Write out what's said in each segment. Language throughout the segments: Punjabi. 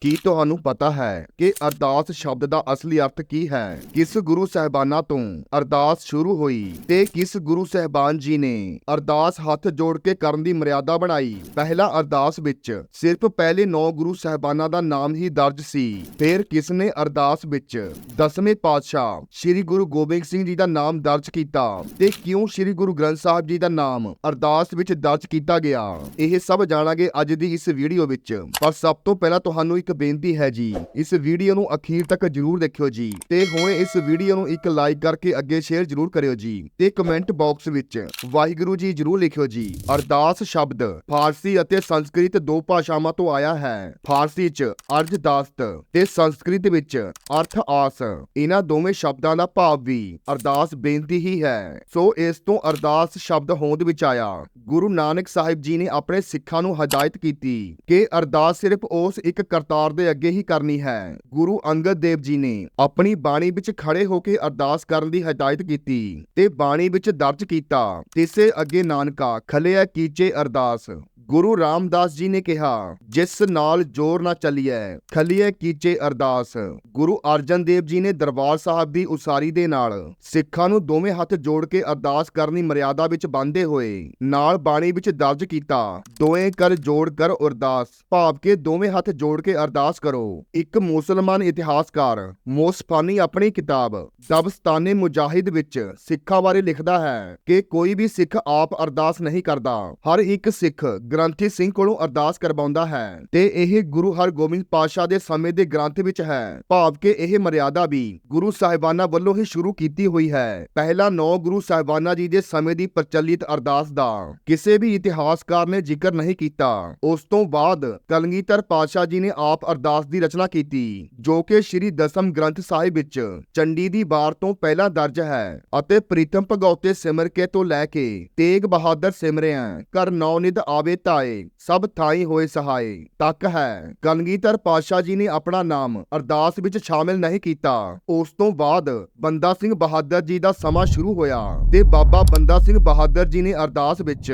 ਕੀ ਤੁਹਾਨੂੰ ਪਤਾ ਹੈ ਕਿ ਅਰਦਾਸ ਸ਼ਬਦ ਦਾ ਅਸਲੀ ਅਰਥ ਕੀ ਹੈ? ਕਿਸ ਗੁਰੂ ਸਹਿਬਾਨਾਂ ਤੋਂ ਅਰਦਾਸ ਸ਼ੁਰੂ ਹੋਈ ਤੇ ਕਿਸ ਗੁਰੂ ਸਹਿਬਾਨ ਜੀ ਨੇ ਅਰਦਾਸ ਹੱਥ ਜੋੜ ਕੇ ਕਰਨ ਦੀ ਮਰਿਆਦਾ ਬਣਾਈ? ਪਹਿਲਾ ਅਰਦਾਸ ਵਿੱਚ ਸਿਰਫ ਪਹਿਲੇ 9 ਗੁਰੂ ਸਹਿਬਾਨਾਂ ਦਾ ਨਾਮ ਹੀ ਦਰਜ ਸੀ। ਫਿਰ ਕਿਸ ਨੇ ਅਰਦਾਸ ਵਿੱਚ ਦਸਵੇਂ ਪਾਤਸ਼ਾਹ ਸ੍ਰੀ ਗੁਰੂ ਗੋਬਿੰਦ ਸਿੰਘ ਜੀ ਦਾ ਨਾਮ ਦਰਜ ਕੀਤਾ ਤੇ ਕਿਉਂ ਸ੍ਰੀ ਗੁਰੂ ਗ੍ਰੰਥ ਸਾਹਿਬ ਜੀ ਦਾ ਨਾਮ ਅਰਦਾਸ ਵਿੱਚ ਦਰਜ ਕੀਤਾ ਗਿਆ? ਇਹ ਸਭ ਜਾਣਾਂਗੇ ਅੱਜ ਦੀ ਇਸ ਵੀਡੀਓ ਵਿੱਚ। ਪਰ ਸਭ ਤੋਂ ਪਹਿਲਾਂ ਤੁਹਾਨੂੰ ਇੱਕ ਬੇਨਤੀ ਹੈ ਜੀ, ਇਸ ਵੀਡੀਓ ਨੂੰ ਅਖੀਰ ਤੱਕ ਜਰੂਰ ਦੇਖਿਓ ਜੀ, ਤੇ ਹੁਣ ਇਸ ਵੀਡੀਓ ਨੂੰ ਇੱਕ ਲਾਈਕ ਕਰਕੇ ਅੱਗੇ ਸ਼ੇਅਰ ਜਰੂਰ ਕਰਿਓ ਜੀ, ਤੇ ਕਮੈਂਟ ਬਾਕਸ ਵਿੱਚ ਵਾਹਿਗੁਰੂ ਜੀ ਜਰੂਰ ਲਿਖਿਓ ਜੀ, ਅਰਦਾਸ ਸ਼ਬਦ ਫਾਰਸੀ ਅਤੇ ਸੰਸਕ੍ਰਿਤ ਦੋ ਭਾਸ਼ਾਵਾਂ ਤੋਂ ਆਇਆ ਹੈ, ਫਾਰਸੀ 'ਚ ਅਰਜਦਾਸਤ ਤੇ ਸੰਸਕ੍ਰਿਤ ਵਿੱਚ ਅਰਥ ਆਸ, ਇਹਨਾਂ ਦੋਵੇਂ ਸ਼ਬਦਾਂ ਦਾ ਭਾਵ ਵੀ ਅਰਦਾਸ ਬੇਨਤੀ ਹੀ ਹੈ, ਸੋ ਇਸ ਤੋਂ ਅਰਦਾਸ ਸ਼ਬਦ ਹੋਂਦ ਵਿੱਚ ਆਇਆ, ਗੁਰੂ ਨਾਨਕ ਸਾਹਿਬ ਜੀ ਨੇ ਆਪਣੇ ਸਿੱਖਾਂ ਨੂੰ ਹਦਾਇਤ ਕੀਤੀ ਕਿ ਅਰਦਾਸ ਸਿਰਫ ਉਸ ਇੱਕ ਕਰਤਾ ਕਰਤਾਰ ਦੇ ਅੱਗੇ ਹੀ ਕਰਨੀ ਹੈ। ਗੁਰੂ ਅੰਗਦ ਦੇਵ ਜੀ ਨੇ ਆਪਣੀ ਬਾਣੀ ਵਿੱਚ ਖੜੇ ਹੋ ਕੇ ਅਰਦਾਸ ਕਰਨ ਦੀ ਹਦਾਇਤ ਕੀਤੀ ਤੇ ਬਾਣੀ ਵਿੱਚ ਦਰਜ ਕੀਤਾ, ਤਿਸੇ ਅੱਗੇ ਨਾਨਕਾ ਖਲਿਆ ਕੀਚੇ ਅਰਦਾਸ। ਗੁਰੂ ਰਾਮਦਾਸ ਜੀ ਨੇ ਕਿਹਾ, ਜਿਸ ਨਾਲ ਜੋਰ ਨਾ ਚੱਲੀਐ ਖਲੀਏ ਕੀਚੇ ਅਰਦਾਸ। ਗੁਰੂ ਅਰਜਨ ਦੇਵ ਜੀ ਨੇ ਦਰਬਾਰ ਸਾਹਿਬ ਦੀ ਉਸਾਰੀ ਦੇ ਨਾਲ ਸਿੱਖਾਂ ਨੂੰ ਦੋਵੇਂ ਹੱਥ ਜੋੜ ਕੇ ਅਰਦਾਸ ਕਰਨੀ ਮਰਿਆਦਾ ਵਿੱਚ ਬੰਦੇ ਹੋਏ ਨਾਲ ਬਾਣੀ ਵਿੱਚ ਦਰਜ ਕੀਤਾ, ਦੋਵੇਂ ਕਰ ਜੋੜ ਕਰ ਅਰਦਾਸ, ਭਾਵ ਕੇ ਦੋਵੇਂ ਹੱਥ ਜੋੜ ਕੇ ਅਰਦਾਸ ਕਰੋ। ਇੱਕ ਮੁਸਲਮਾਨ ਇਤਿਹਾਸਕਾਰ, ਮੋਸਫਾਨੀ ਆਪਣੀ ਕਿਤਾਬ, ਦਬਸਤਾਨੇ ਮੁਜਾਹਿਦ ਵਿੱਚ ਸਿੱਖਾਂ ਬਾਰੇ ਲਿਖਦਾ ਹੈ ਕਿ ਕੋਈ ਵੀ ਸਿੱਖ ਆਪ ਅਰਦਾਸ ਨਹੀਂ ਕਰਦਾ। ਹਰ ਇੱਕ ਸਿੱਖ ਗ੍ਰੰਥੀ ਸਿੰਘ ਕੋਲੋਂ ਅਰਦਾਸ ਕਰਵਾਉਂਦਾ ਹੈ ਤੇ ਇਹ ਗੁਰੂ ਹਰਗੋਬਿੰਦ ਪਾਤਸ਼ਾਹ ਦੇ ਸਮੇਂ ਦੇ ਗ੍ਰੰਥ ਵਿੱਚ ਹੈ, ਭਾਵ ਕਿ ਇਹ ਮਰਿਆਦਾ ਵੀ ਗੁਰੂ ਸਾਹਿਬਾਨਾਂ ਵੱਲੋਂ ਹੀ ਸ਼ੁਰੂ ਕੀਤੀ ਹੋਈ ਹੈ। ਪਹਿਲਾ ਨੌ ਗੁਰੂ ਸਾਹਿਬਾਨਾਂ ਜੀ ਦੇ ਸਮੇਂ ਦੀ ਪ੍ਰਚਲਿਤ ਅਰਦਾਸ ਦਾ ਕਿਸੇ ਵੀ ਇਤਿਹਾਸਕਾਰ ਨੇ ਜ਼ਿਕਰ ਨਹੀਂ ਕੀਤਾ। ਉਸ ਤੋਂ ਬਾਅਦ ਕਲਗੀਧਰ ਪਾਤਸ਼ਾਹ ਜੀ ਨੇ ਆਪ ਅਰਦਾਸ ਦੀ ਰਚਨਾ ਕੀਤੀ, ਜੋ ਕਿ ਸ੍ਰੀ ਦਸਮ ਗ੍ਰੰਥ ਸਾਹਿਬ ਵਿੱਚ ਚੰਡੀ ਦੀ ਵਾਰ ਤੋਂ ਪਹਿਲਾਂ ਦਰਜ ਹੈ ਅਤੇ ਪ੍ਰੀਤਮ ਭਗਉਤੇ ਸਿਮਰ ਕੇ ਤੋਂ ਲੈ ਕੇ ਤੇਗ ਬਹਾਦਰ ਸਿਮਰਿਆ ਕਰ ਨੌ ਨਿਧ ਆਵੇ ਧਾਏ ਸਭ ਥਾਈ ਹੋਏ ਸਹਾਏ। ਤੱਕ ਹੈ ਕਲਗੀਧਰ ਪਾਤਸ਼ਾਹ ਜੀ ਨੇ ਆਪਣਾ ਨਾਮ ਅਰਦਾਸ ਵਿੱਚ ਸ਼ਾਮਿਲ ਨਹੀਂ ਕੀਤਾ। ਉਸ ਤੋਂ ਬਾਅਦ ਬੰਦਾ ਸਿੰਘ ਬਹਾਦਰ ਜੀ ਦਾ ਸਮਾਂ ਸ਼ੁਰੂ ਹੋਇਆ ਤੇ ਬਾਬਾ ਬੰਦਾ ਸਿੰਘ ਬਹਾਦਰ ਜੀ ਨੇ ਅਰਦਾਸ ਵਿੱਚ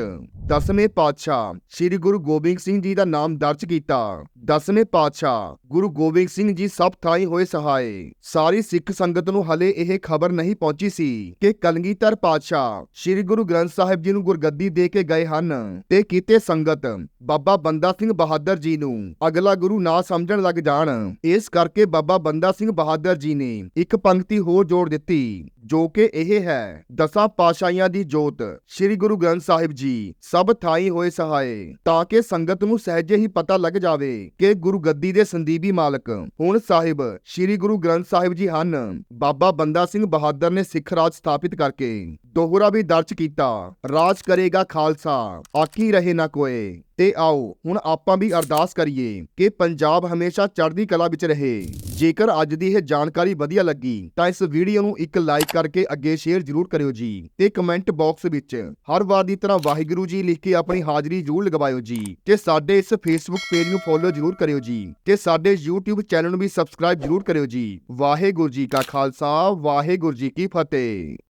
ਦਸਵੇਂ ਪਾਤਸ਼ਾਹ ਸ੍ਰੀ ਗੁਰੂ ਗੋਬਿੰਦ ਸਿੰਘ ਜੀ ਦਾ ਨਾਮ ਦਰਜ ਕੀਤਾ। ਦਸਵੇਂ ਪਾਤਸ਼ਾਹ ਗੁਰੂ ਗੋਬਿੰਦ ਸਿੰਘ ਜੀ ਸਭ ਥਾਈ ਹੋਏ ਸਹਾਏ। ਸਾਰੀ ਸਿੱਖ ਸੰਗਤ ਨੂੰ ਹਲੇ ਇਹ ਖਬਰ ਨਹੀਂ ਪਹੁੰਚੀ ਸੀ ਕਿ ਕਲਗੀਧਰ ਪਾਤਸ਼ਾਹ ਸ੍ਰੀ ਗੁਰੂ ਗ੍ਰੰਥ ਸਾਹਿਬ ਜੀ ਨੂੰ ਗੁਰਗੱਦੀ ਦੇ ਕੇ ਗਏ ਹਨ ਤੇ ਕਿਤੇ ਸੰਗਤ ਬਾਬਾ ਬੰਦਾ ਸਿੰਘ ਬਹਾਦਰ ਜੀ ਨੂੰ ਅਗਲਾ ਗੁਰੂ ਨਾ ਸਮਝਣ ਲੱਗ ਜਾਣ। ਇਸ ਕਰਕੇ ਬਾਬਾ ਬੰਦਾ ਸਿੰਘ ਬਹਾਦਰ ਜੀ ਨੇ ਇੱਕ ਪੰਕਤੀ ਹੋਰ ਜੋੜ ਦਿੱਤੀ। ਜੋ ਕਿ ਇਹ ਹੈ। ਦਸਾਂ ਪਾਸ਼ਾਈਆਂ ਦੀ ਜੋਤ, ਸ੍ਰੀ ਗੁਰੂ ਗ੍ਰੰਥ ਸਾਹਿਬ ਜੀ, ਸਭ ਥਾਈ ਹੋਏ ਸਹਾਏ, ਤਾਂ ਕਿ ਸੰਗਤ ਨੂੰ ਸਹਿਜੇ ਹੀ ਪਤਾ ਲੱਗ ਜਾਵੇ ਕਿ ਗੁਰੂ ਗੱਦੀ ਦੇ ਸੰਦੀਪੀ ਮਾਲਕ, ਹੁਣ ਸਾਹਿਬ, ਸ੍ਰੀ ਗੁਰੂ ਗ੍ਰੰਥ ਸਾਹਿਬ ਜੀ ਹਨ। ਬਾਬਾ ਬੰਦਾ ਸਿੰਘ ਬਹਾਦਰ ਨੇ ਸਿੱਖ ਰਾਜ ਸਥਾਪਿਤ ਕਰਕੇ ਦੋਹਰਾ ਵੀ ਦਰਜ ਕੀਤਾ। ਰਾਜ ਕਰੇਗਾ ਖਾਲਸਾ। ਆਕੀ ਰਹੇ ਨਾ ਕੋਏ। ਤੇ ਆਓ, ਹੁਣ ਆਪਾਂ ਵੀ ਅਰਦਾਸ ਕਰੀਏ ਕਿ ਪੰਜਾਬ ਹਮੇਸ਼ਾ ਚੜ੍ਹਦੀ ਕਲਾ ਵਿੱਚ ਰਹੇ। ਜੇਕਰ ਅੱਜ ਦੀ ਇਹ ਜਾਣਕਾਰੀ ਵਧੀਆ ਲੱਗੀ, ਤਾਂ ਇਸ ਵੀਡੀਓ ਨੂੰ ਇੱਕ ਲਾਈਕ ਕਰਕੇ ਅੱਗੇ ਸ਼ੇਅਰ ਜ਼ਰੂਰ ਕਰਿਓ ਜੀ ਤੇ ਕਮੈਂਟ ਬਾਕਸ ਵਿੱਚ ਹਰ ਵਾਰ ਦੀ ਤਰ੍ਹਾਂ ਵਾਹਿਗੁਰੂ ਜੀ ਲਿਖ ਕੇ ਆਪਣੀ ਹਾਜ਼ਰੀ ਜ਼ਰੂਰ ਲਗਵਾਇਓ ਜੀ ਤੇ ਸਾਡੇ ਇਸ ਫੇਸਬੁੱਕ ਪੇਜ ਨੂੰ ਫੋਲੋ ਜ਼ਰੂਰ ਕਰਿਓ ਜੀ ਤੇ ਸਾਡੇ YouTube ਚੈਨਲ ਨੂੰ ਵੀ ਸਬਸਕ੍ਰਾਈਬ ਜ਼ਰੂਰ ਕਰਿਓ ਜੀ। ਵਾਹਿਗੁਰੂ ਜੀ ਕਾ ਖਾਲਸਾ, ਵਾਹਿਗੁਰੂ ਜੀ ਕੀ ਫਤਿਹ।